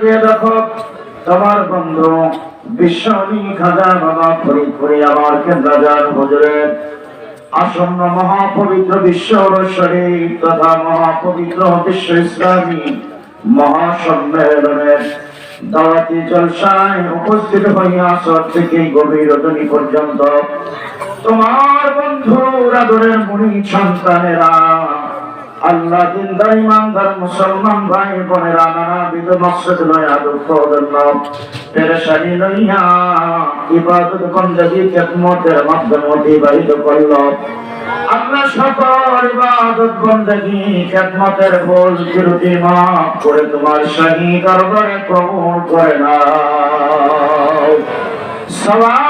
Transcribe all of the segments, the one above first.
তাকিয়ে দেখো তোমার বন্ধু বিশ্বনী খাজা বাবা ফরিদপুরি, আমার কেন্দ্রাজার হুজুরের আসন্ন মহাপবিত্র বিশ্ব শরীফ তথা মহাপবিত্র বিশ্ব ইসলামী মহাসম্মেলনের দাওয়াতি জলসায় উপস্থিত হইয়া আসর থেকে গভীর রজনী পর্যন্ত। তোমার বন্ধুর আদরের মুনি সন্তানেরা আল্লাহ জিন্দা ইমানদার মুসলমান ভাই বোনেরা, নানাবিধ মকসদ লয়া দুঃখ জন্য পেরেশানি লইয়া ইবাদত কন্দাজি খেদমতের মাধ্যমে অতিবাহিত করল। আমরা সকল ইবাদত বন্দগি খেদমতের ভুল ত্রুটি মাফ করে তোমার শাহী দরবারে কবুল করে না সওয়াব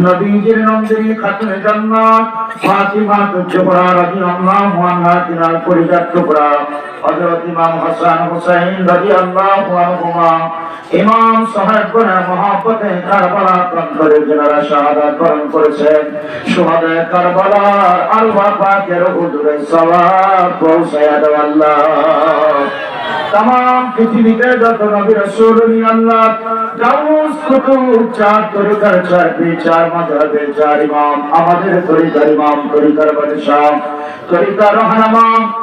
নবীজির নন্দিনী খাতুনে জান্নাত, ফাতিমা তুজবরা রাদিয়াল্লাহু আনহা তিনার পরিবার টুকরা। হযরত ইমাম হাসান হুসাইন রাদিয়াল্লাহু আনহুমা ইমাম সাহেবগণের মহব্বতে কারবালা প্রান্তরে যারা শাহাদাত বরণ করেছেন। সুহাদায়ে কারবালার আল্লাহ পাকের হুজুরে সওয়াব পৌঁছায়া দাও আল্লাহ তাম পৃথিবীতে যত নবী রাসূল আল্লাহ চার চার আমাদের তরিকার ইমাম, তরিকার বাদশাহ, তরিকার রহনামা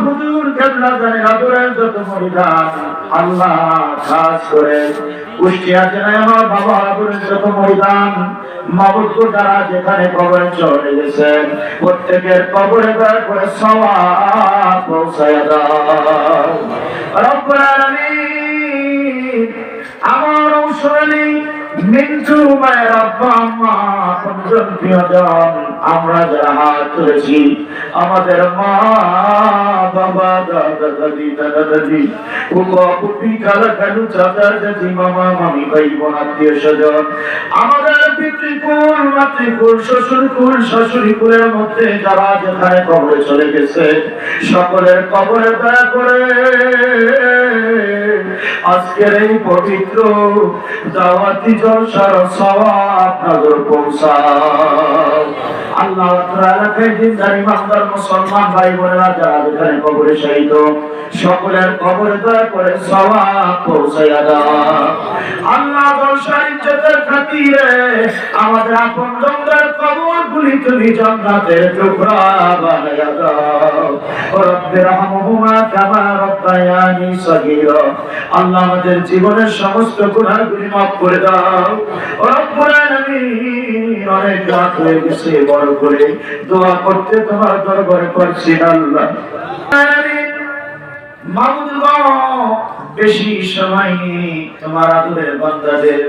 হুজুর কেবলা জানে আদরের যত মরিদান আল্লাহ যেখানে কবরে চলে গেছেন প্রত্যেকের কবরে দয়া করে আমার অংশী মিন্টু মায়ের আব্বা, আম্মা, পঞ্চম প্রিয়জন আমরা যারা হাত তুলেছি, আমাদের মা, বাবা, দাদা, দাদি দাদা, দাদি ফুপি খালা খালু চাচা, চাচি, মামা, মামি, ভাই, বোন, আত্মীয় স্বজন, আমাদের পিতৃকুল, মাতৃকুল, শ্বশুরকুল, শাশুড়িকুলের মধ্যে যারা যেখানে কবরে চলে গেছে, সকলের কবরে দয়া করে আজকের এই পবিত্র দাওয়াতি জলসার সওয়াব নজর পৌঁছাও আল্লাহ তাআলা দিনদার ইমানদার কবরে কবরে আমাদের আপন জনদের সমস্ত গুনাহগুলি মাফ করে দাও। অনেক রাত হয়ে গেছে বড় করে। দোয়া করতে তোমার দরবারে করছি আল্লাহ। বেশি সময় তোমার আদরের বান্দাদের।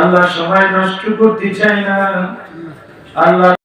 আল্লাহ সময় নষ্ট করতে চাই না। আল্লাহ